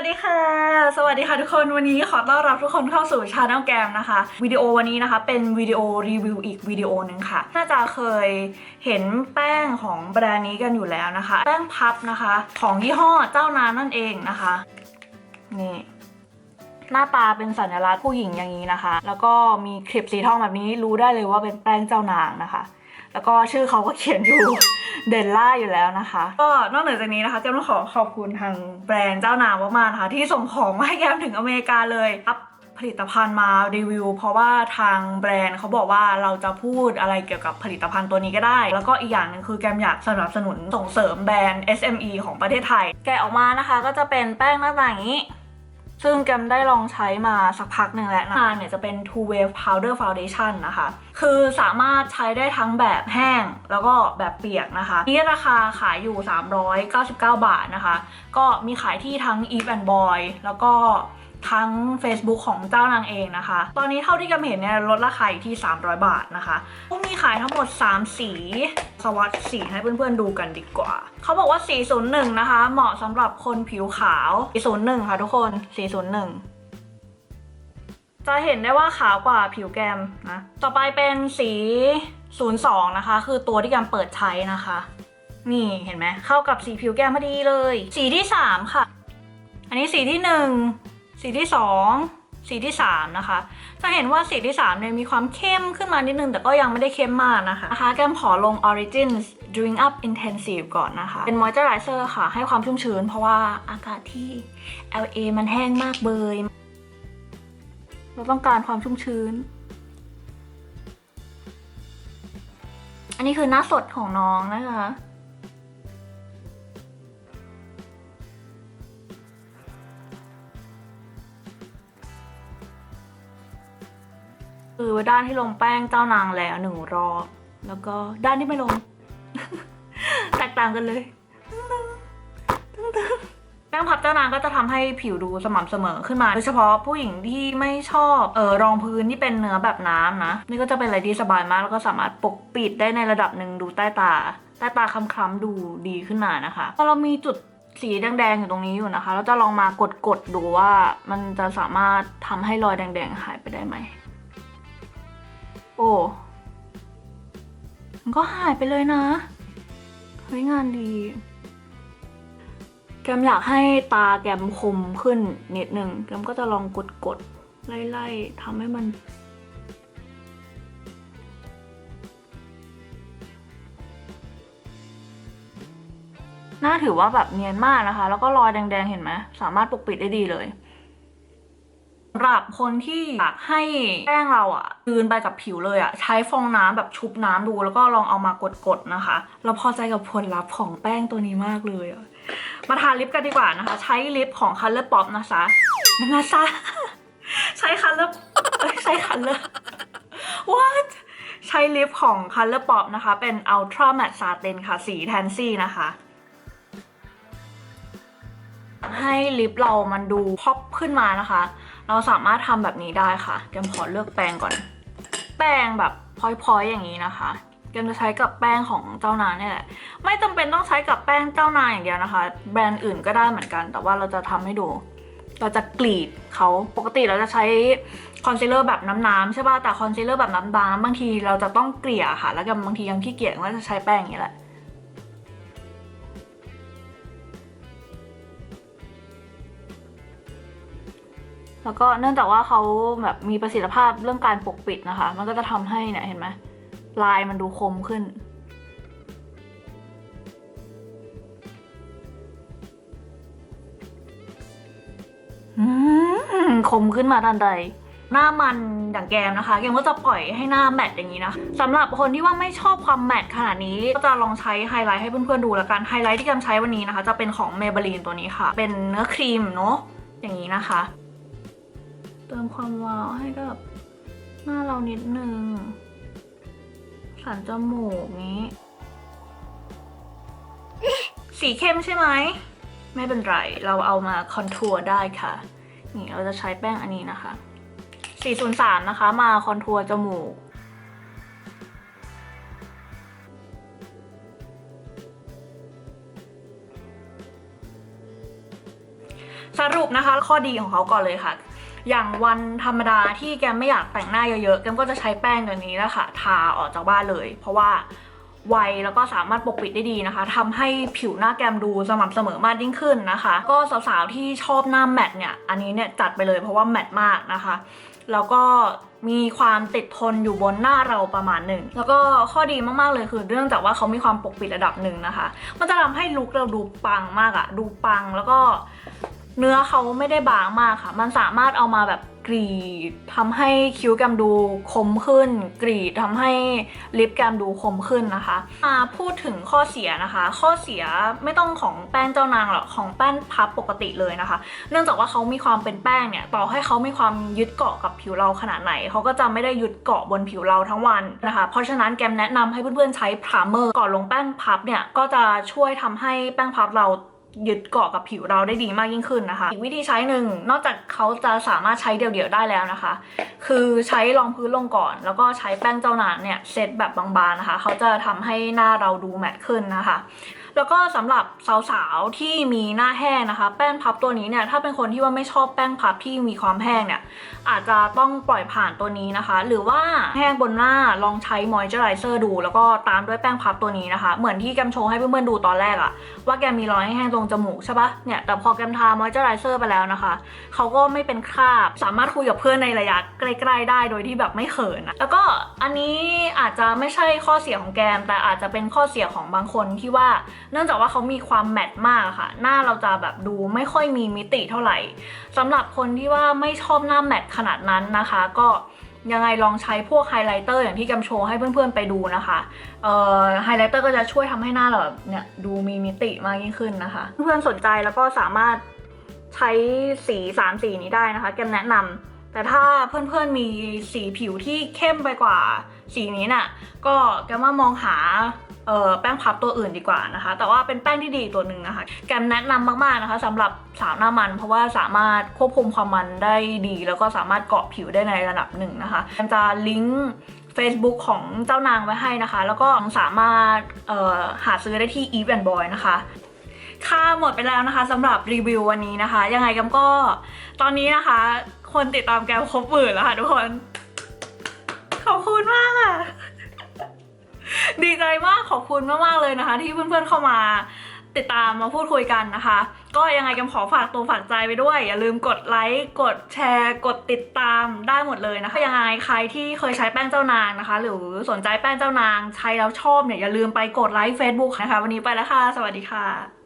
วัสดีค่ะ สวัสดีค่ะทุกคน วันนี้ขอต้อนรับทุกคนเข้าสู่ชาแนลแกมนะคะ วิดีโอวันนี้นะคะเป็นวิดีโอรีวิวอีกวิดีโอหนึ่งค่ะ น่าจะเคยเห็นแป้งของแบรนด์นี้กันอยู่แล้วนะคะ แป้งพับนะคะ ของยี่ห้อเจ้านานนั่นเองนะคะ นี่หน้าตาเป็นสัญลักษณ์ผู้หญิงอย่างนี้นะคะ แล้วก็มีคลิปสีทองแบบนี้รู้ได้เลยว่าเป็นแป้งเจ้านางนะคะ แล้วก็ชื่อเขาก็เขียนอยู่ เดนล่าอยู่แล้วนะคะ ก็นอกเหนือจากนี้นะคะแก้มต้องขอขอบคุณทางแบรนด์เจ้านางมากๆนะคะที่ส่งของมาให้แก้มถึงอเมริกาเลยรับผลิตภัณฑ์มารีวิว เพราะว่าทางแบรนด์เขาบอกว่าเราจะพูดอะไรเกี่ยวกับผลิตภัณฑ์ตัวนี้ก็ได้ แล้วก็อีกอย่างหนึ่งคือแกมอยากสนับสนุนส่งเสริมแบรนด์ SME ของประเทศไทย แกะออกมานะคะก็จะเป็นแป้งหน้าตาอย่างนี้ ซึ่งแกมได้ลองใช้มาสักพักหนึ่งแล้วนะเนี่ยจะเป็น two wave powder foundation นะคะ คือสามารถใช้ได้ทั้งแบบแห้งแล้วก็แบบเปียกนะคะ นี่ราคาขายอยู่ 399 บาทนะคะ ก็มีขายที่ทั้ง Eve and Boy แล้วก็ ทั้ง Facebook ของเจ้านางเองนะคะ ตอนนี้เท่าที่กมเห็นเนี่ยลดราคาอยู่ที่ 300 บาทนะคะพวกมีขายทั้งหมด 3 สีสวัสดสีให้เพื่อนๆดูกันดีกว่า เขาบอกว่า 401 นะคะ เหมาะสำหรับคนผิวขาว 401 ค่ะทุกคน 401จะเห็นได้ว่าขาวกว่าผิวแกมนะ ต่อไปเป็นสี 02 นะคะ คือตัวที่แกมเปิดใช้นะคะ นี่เห็นไหมเข้ากับสีผิวแกมพอดีเลย สีที่ 3 ค่ะ อันนี้สีที่ 1 สีที่ 2 สีที่ 3 นะคะ จะเห็นว่าสีที่3เนี่ยมีความเข้มขึ้นมานิดนึง แต่ก็ยังไม่ได้เข้มมากนะคะนะคะแก้มขอลง Origins Drink Up Intensive ก่อนนะคะ เป็น moisturizer ค่ะ ให้ความชุ่มชื้น เพราะว่าอากาศที่ LA มันแห้งมากเบยเราต้องการความชุ่มชื้น อันนี้คือหน้าสดของน้องนะคะ คือด้านที่ลงแป้งเจ้านางแล้วหนึ่งรอบแล้วก็ด้านที่ไม่ลง แตกต่างกันเลยแป้งพับเจ้านางก็จะทำให้ผิวดูสม่ำเสมอขึ้นมา โดยเฉพาะผู้หญิงที่ไม่ชอบเออรองพื้นที่เป็นเนื้อแบบน้ำนะ นี่ก็จะเป็นอะไรที่สบายมาก แล้วก็สามารถปกปิดได้ในระดับหนึ่งดูใต้ตาใต้ตาคล้ำๆดูดีขึ้นมานะคะพอเรามีจุดสีแดงๆอยู่ตรงนี้อยู่นะคะ เราจะลองมากดๆดูว่ามันจะสามารถทำให้รอยแดงๆหายไปได้ไหม โอ้ มันก็หายไปเลยนะ เฮ้ยงานดี แกมอยากให้ตาแกมคมขึ้นนิดหนึ่งแกมก็จะลองกดกดๆไล่ๆทำให้มันน่าถือว่าแบบเนียนมากนะคะ แล้วก็รอยแดงๆ เห็นไหม สามารถปกปิดได้ดีเลย สำหรับคนที่อยากให้แป้งเราอะยืนไปกับผิวเลยอะใช้ฟองน้ำแบบชุบน้ำดู แล้วก็ลองเอามากดๆนะคะ เราพอใจกับผลลัพธ์ของแป้งตัวนี้มากเลยอะมาทาลิปกันดีกว่านะคะ ใช้ลิปของ Color Pop นะคะนะคะใช้ Color เอ้ยใช้ Color what ใช้ลิปของ Color Pop นะคะ เป็น Ultra Matte Satin ค่ะ สี Tansy นะคะให้ลิปเรามันดูพอปขึ้นมานะคะ เราสามารถทำแบบนี้ได้ค่ะแกมขอเลือกแป้งก่อน แป้งแบบพอยๆอย่างนี้นะคะแกมจะใช้กับแป้งของเจ้านางเนี่แหละ ไม่จำเป็นต้องใช้กับแป้งเจ้านางอย่างเดียวนะคะ แบรนด์อื่นก็ได้เหมือนกัน แต่ว่าเราจะทำให้ดู เราจะกรีดเขาปกติเราจะใช้คอนซีลเลอร์แบบน้ำๆใช่ป่ะแต่คอนซีลเลอร์แบบน้ำๆบางทีเราจะต้องเกลี่ยค่ะ แล้วก็บางทียังขี้เกียจก็จะใช้แป้งอย่างนี้แหละ แล้วก็เนื่องจากว่าเขาแบบมีประสิทธิภาพเรื่องการปกปิดนะคะ มันก็จะทำให้เนี่ยเห็นไหมลายมันดูคมขึ้น คมขึ้นมาทันใด หน้ามันอย่างแกมนะคะแกมก็จะปล่อยให้หน้าแมตต์อย่างนี้นะสำหรับคนที่ว่าไม่ชอบความแมตต์ขนาดนี้ ก็จะลองใช้ไฮไลท์ให้เพื่อนๆดูแล้วกันไฮไลท์ที่แกมใช้วันนี้นะคะ จะเป็นของ Maybelline ตัวนี้ค่ะ เป็นเนื้อครีมเนาะอย่างนี้นะคะ เติมความวาวให้กับหน้าเรานิดนึง สันจมูกนี้ สีเข้มใช่ไหม ไม่เป็นไร เราเอามาคอนทัวร์ได้ค่ะ นี่เราจะใช้แป้งอันนี้นะคะ 403 นะคะ มาคอนทัวร์จมูกสรุปนะคะ ข้อดีของเขาก่อนเลยค่ะ อย่างวันธรรมดาที่แกมไม่อยากแต่งหน้าเยอะๆ แกมก็จะใช้แป้งตัวนี้แหละค่ะทาออกจากบ้านเลย เพราะว่าไวแล้วก็สามารถปกปิดได้ดีนะคะทำให้ผิวหน้าแกมดูสม่ำเสมอมากยิ่งขึ้นนะคะ ก็สาวๆที่ชอบหน้าแมตต์เนี่ย อันนี้เนี่ยจัดไปเลยเพราะว่าแมตต์มากนะคะ แล้วก็มีความติดทนอยู่บนหน้าเราประมาณหนึ่ง แล้วก็ข้อดีมากๆเลยคือเนื่องจากว่าเขามีความปกปิดระดับหนึ่งนะคะ มันจะทำให้ลุคเราดูปังมากอะดูปังแล้วก็ เนื้อเขาไม่ได้บางมากค่ะ มันสามารถเอามาแบบกรีดทำให้คิ้วแกมดูคมขึ้น กรีดทำให้ลิปแกมดูคมขึ้นนะคะ มาพูดถึงข้อเสียนะคะ ข้อเสียไม่ต้องของแป้งเจ้านางหรอกของแป้งพับปกติเลยนะคะ เนื่องจากว่าเขามีความเป็นแป้งเนี่ยต่อให้เขามีความยึดเกาะกับผิวเราขนาดไหนเขาก็จะไม่ได้ยึดเกาะบนผิวเราทั้งวันนะคะ เพราะฉะนั้นแกมแนะนำให้เพื่อนๆใช้พรามเมอร์ก่อนลงแป้งพับเนี่ยก็จะช่วยทำให้แป้งพับเรา ยึดเกาะกับผิวเราได้ดีมากยิ่งขึ้นนะคะ อีกวิธีใช้หนึ่งนอกจากเขาจะสามารถใช้เดี่ยวๆได้แล้วนะคะ คือใช้รองพื้นลงก่อน แล้วก็ใช้แป้งเจ้าหนานเนี่ยเซตแบบบางๆนะคะ เขาจะทำให้หน้าเราดูแมตต์ขึ้นนะคะ แล้วก็สำหรับสาวๆที่มีหน้าแห้งนะคะ แป้งพับตัวนี้เนี่ยถ้าเป็นคนที่ว่าไม่ชอบแป้งพับที่มีความแห้งเนี่ยอาจจะต้องปล่อยผ่านตัวนี้นะคะ หรือว่าแห้งบนหน้าลองใช้มอยเจอไรเซอร์ดู แล้วก็ตามด้วยแป้งพับตัวนี้นะคะ เหมือนที่แกมโชว์ให้เพื่อนๆดูตอนแรกอะว่าแกมีรอยแห้งตรงจมูกใช่ปะเนี่ยแต่พอแกมทามอยเจอไรเซอร์ไปแล้วนะคะเขาก็ไม่เป็นคราบสามารถคุยกับเพื่อนในระยะใกล้ๆ ได้โดยที่แบบไม่เขินแล้วก็อันนี้อาจจะไม่ใช่ข้อเสียของแกม แต่อาจจะเป็นข้อเสียของบางคนที่ว่าเนื่องจากว่าเขามีความแมตต์มากค่ะ หน้าเราจะแบบดูไม่ค่อยมีมิติเท่าไหร่สำหรับคนที่ว่าไม่ชอบหน้าแมตต์ขนาดนั้นนะคะ ก็ยังไงลองใช้พวกไฮไลท์เตอร์อย่างที่กำโชว์ให้เพื่อนๆไปดูนะคะเอ่อไฮไลท์เตอร์ก็จะช่วยทำให้หน้าเราแบบเนี่ยดูมีมิติมากยิ่งขึ้นนะคะ เพื่อนๆสนใจแล้วก็สามารถใช้สีสามสีนี้ได้นะคะแกมแนะนำแต่ถ้าเพื่อนๆมีสีผิวที่เข้มไปกว่าสีนี้น่ะก็แกมว่ามองหา เอ่อแป้งพับตัวอื่นดีกว่านะคะ แต่ว่าเป็นแป้งที่ดีตัวหนึ่งนะคะ แกมแนะนำมากๆนะคะสำหรับสาวหน้ามัน เพราะว่าสามารถควบคุมความมันได้ดี แล้วก็สามารถเกาะผิวได้ในระดับหนึ่งนะคะแกมจะลิงก์ Facebook ของเจ้านางไว้ให้นะคะ แล้วก็สามารถหาซื้อได้ที่ Eve and Boy นะคะค่ะหมดไปแล้วนะคะสำหรับรีวิววันนี้นะคะ ยังไงแกมก็ตอนนี้นะคะ คนติดตามแกมครบหมื่นแล้วค่ะทุกคน ขอบคุณมากค่ะ ดีใจมากขอบคุณมากๆเลยนะคะ ที่เพื่อนๆเข้ามาติดตามมาพูดคุยกันนะคะ ก็ยังไงกันขอฝากตัวฝากใจไปด้วย อย่าลืมกดไลค์กดแชร์ กดติดตามได้หมดเลยนะคะยังไงใครที่เคยใช้แป้งเจ้านางนะคะ หรือสนใจแป้งเจ้านางใช้แล้วชอบเนี่ยอย่าลืมไปกดไลค์ Facebook นะคะ วันนี้ไปแล้วค่ะ สวัสดีค่ะ